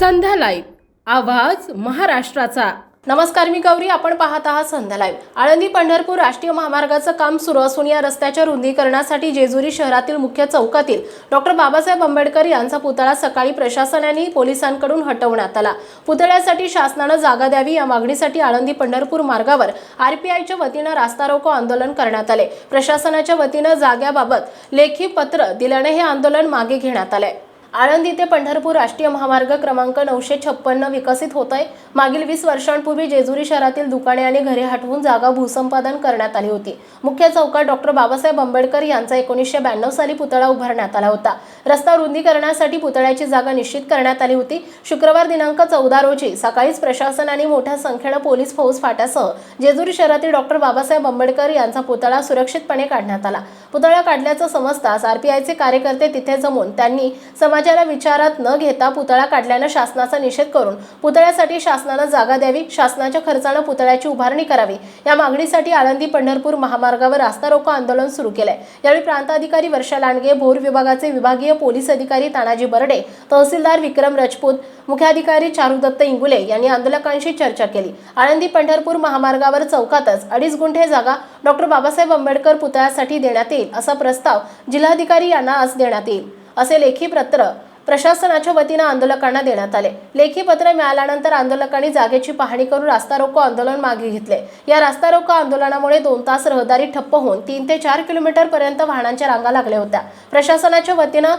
संध्या live. आवाज महाराष्ट्राचा. नमस्कार मी गौरी. आपण पाहत आहात संध्या लाईव्ह. आळंदी पंढरपूर राष्ट्रीय महामार्गाचं काम सुरू असून या रस्त्याच्या रुंदीकरणासाठी जेजुरी शहरातील मुख्य चौकातील डॉक्टर बाबासाहेब आंबेडकर यांचा पुतळा सकाळी प्रशासनाने पोलिसांकडून हटवण्यात आला. पुतळ्यासाठी शासनानं जागा द्यावी या मागणीसाठी आळंदी पंढरपूर मार्गावर आरपीआयच्या वतीनं रास्ता रोको आंदोलन करण्यात आले. प्रशासनाच्या वतीनं जाग्याबाबत लेखी पत्र दिल्याने हे आंदोलन मागे घेण्यात आले आळंदी ते पंढरपूर राष्ट्रीय महामार्ग क्रमांक नऊशे छप्पन्न विकसित होत आहे मागील वीस वर्षांपूर्वी जेजुरी शहरातील दुकाने आणि घरे हटवून जागा भूसंपादन करण्यात आली होती. मुख्य चौकात डॉक्टर बाबासाहेब आंबेडकर यांचा एकोणीसशे ब्याण्णव साली पुतळा उभारण्यात आला होता. रस्ता रुंदीकरणासाठी पुतळ्याची जागा निश्चित करण्यात आली होती. शुक्रवार दिनांक चौदा रोजी सकाळीच प्रशासनाने मोठ्या संख्येनं पोलीस फौज फाट्यासह जेजुरी शहरातील डॉक्टर बाबासाहेब आंबेडकर यांचा पुतळा सुरक्षितपणे काढण्यात आला. पुतळा काढल्याचं समजताच आरपीआयचे कार्यकर्ते तिथे जमून त्यांनी समाजाला विचारात न घेता पुतळा काढल्यानं शासनाचा निषेध करून पुतळ्यासाठी शासनानं जागा द्यावी शासनाच्या खर्चानं पुतळ्याची उभारणी करावी. या मागणीसाठी आळंदी पंढरपूर महामार्गावर रास्ता रोको आंदोलन सुरू केलंय. यावेळी प्रांताधिकारी वर्षा लांडगे भोर विभागाचे विभागीय पोलीस अधिकारी तानाजी बर्डे तहसीलदार विक्रम राजपूत मुख्याधिकारी चारुदत्त इंगुले यांनी आंदोलकांशी चर्चा केली. आळंदी पंढरपूर महामार्गावर चौकातच अडीच गुंठे जागा डॉक्टर बाबासाहेब आंबेडकर पुतळ्यासाठी देण्यात येईल असा प्रस्ताव जिल्हाधिकारी यांना आज देण्यात येईल. असे लेखी पत्र प्रशासनाच्या वतीनं आंदोलकांना देण्यात आले. लेखी पत्र मिळाल्यानंतर आंदोलकांनी जागेची पाहणी करून रास्ता रोको आंदोलन मागे घेतले. या रास्ता रोको आंदोलनामुळे दोन तास रहदारी ठप्प होऊन तीन ते चार किलोमीटर पर्यंत वाहनांच्या रांगा लागल्या होत्या. प्रशासनाच्या वतीनं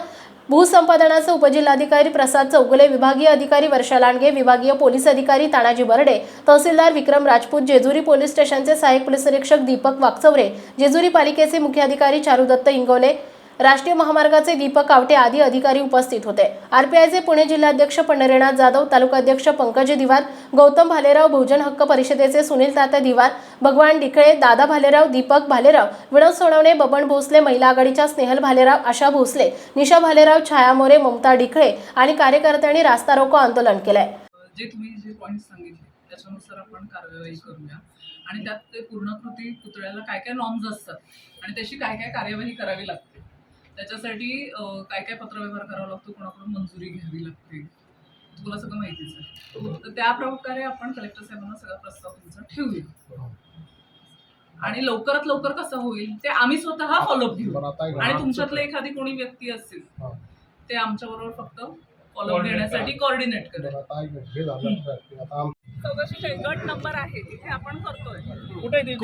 भूसंपादनाचे उपजिल्हाधिकारी प्रसाद चौगुले विभागीय अधिकारी वर्षा लांडगे विभागीय पोलीस अधिकारी तानाजी बर्डे तहसीलदार विक्रम राजपूत जेजुरी पोलीस स्टेशनचे सहाय्यक पोलीस निरीक्षक दीपक वाकचौरे जेजुरी पालिकेचे मुख्याधिकारी चारुदत्त इंगवले राष्ट्रीय महामार्गाचे दीपक आवटे आदी अधिकारी उपस्थित होते. आरपीआयचे पुणे जिल्हाध्यक्ष पंढरीनाथ जाधव तालुकाध्यक्ष पंकज दिवार गौतम भालेराव बहुजन हक्क परिषदेचे सुनील तात्या दिवार भगवान डिखळे दादा भालेराव दीपक भालेराव विनोद सोनवणे बबन भोसले महिला आघाडीच्या स्नेहल भालेराव आशा भोसले निशा भालेराव छाया मोरे ममता डिखळे आणि कार्यकर्त्यांनी रास्ता रोको आंदोलन केलंय. जे तुम्ही जे पॉईंट सांगितले त्याच्यानुसार आपण कार्यवाही करूया. आणि त्यात ते पूर्णकृती पुतळ्याला काय काय नॉर्म्स असतात आणि त्याची काय काय कार्यवाही करावी लागते. त्याच्यासाठी काय काय पत्रव्यवहार करावा लागतो कोणाकडून मंजुरी घ्यावी लागते? तुला सगळं माहितीच आहे. तर त्या प्रकारे आपण कलेक्टर साहेबांना सगळा प्रस्ताव तुमचा ठेवूया. आणि लवकरात लवकर कसं होईल ते आम्ही स्वतः फॉलोअप घेऊ. आणि तुमच्यातले एखादी कोणी व्यक्ती असतील हा. ते आमच्याबरोबर फक्त फॉलोअप घेण्यासाठी कोऑर्डिनेट करेल. बरं, आता एक हे झालं तर की आता आम- चौकशी गट नंबर आहे तिथे आपण करतोय. कुठे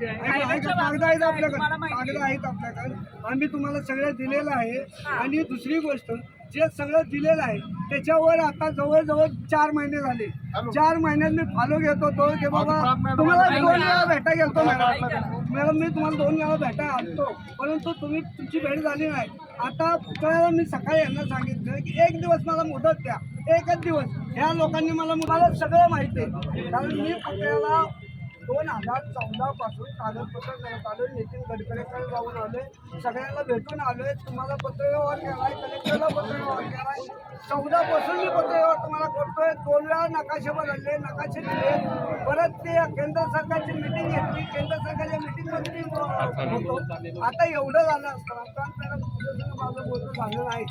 येतो? जागा. कागद आहेत आपल्याकडे. कागद आहेत आपल्याकडे. आम्ही तुम्हाला सगळं दिलेलं आहे. आणि दुसरी गोष्ट जे सगळं दिलेलं आहे त्याच्यावर आता जवळजवळ चार महिने झाले. चार महिन्यात मी फॉलो घेत होतो की बाबा तुम्हाला दोन वेळा भेटा गेलतो मॅडम. मॅडम मी तुम्हाला दोन वेळा भेटा आलतो परंतु तुम्ही तुमची भेट झाली नाही. आता पुतळ्याला मी सकाळी यांना सांगितलं की एक दिवस मला मुदत द्या. एकच दिवस. ह्या लोकांनी मला मला सगळं माहिती आहे. कारण मी पुतळ्याला दोन हजार चौदापासून कागदपत्र करत आलो नितीन गडकरीकडे जाऊन आलोय. सगळ्यांना भेटून आलोय. तुम्हाला पत्रव्यवहार केलाय कलेक्टरला पत्रव्यवहार केलाय आहे चौदापासून मी पत्रव्यवहार तुम्हाला करतोय. दोन वेळा नकाशे बदलले नकाशे दिले. परत ते केंद्र सरकारची मिटिंग घेतली. केंद्र सरकारच्या मिटिंगमध्ये मी होतो आता एवढं झालं असतं. आता माझं बोलणं झालं नाही.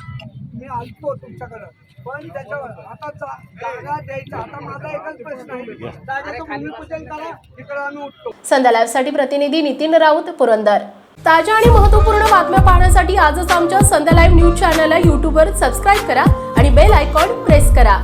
मी आलतो तुमच्याकडं. पण त्याच्यावर आता जागा द्यायचा आता माझा एकच प्रश्न आहे. जागेचं भूमिपूजन करा तिकडे आम्ही उठतो. संध्या लाईव्हसाठी प्रतिनिधी नितीन राऊत पुरंदर. ताज्या आणि महत्त्वपूर्ण बातम्या पाहण्यासाठी आजच आमच्या संध्या लाईव्ह न्यूज चॅनलला यूट्यूबवर सबस्क्राईब करा आणि बेल आयकॉन प्रेस करा.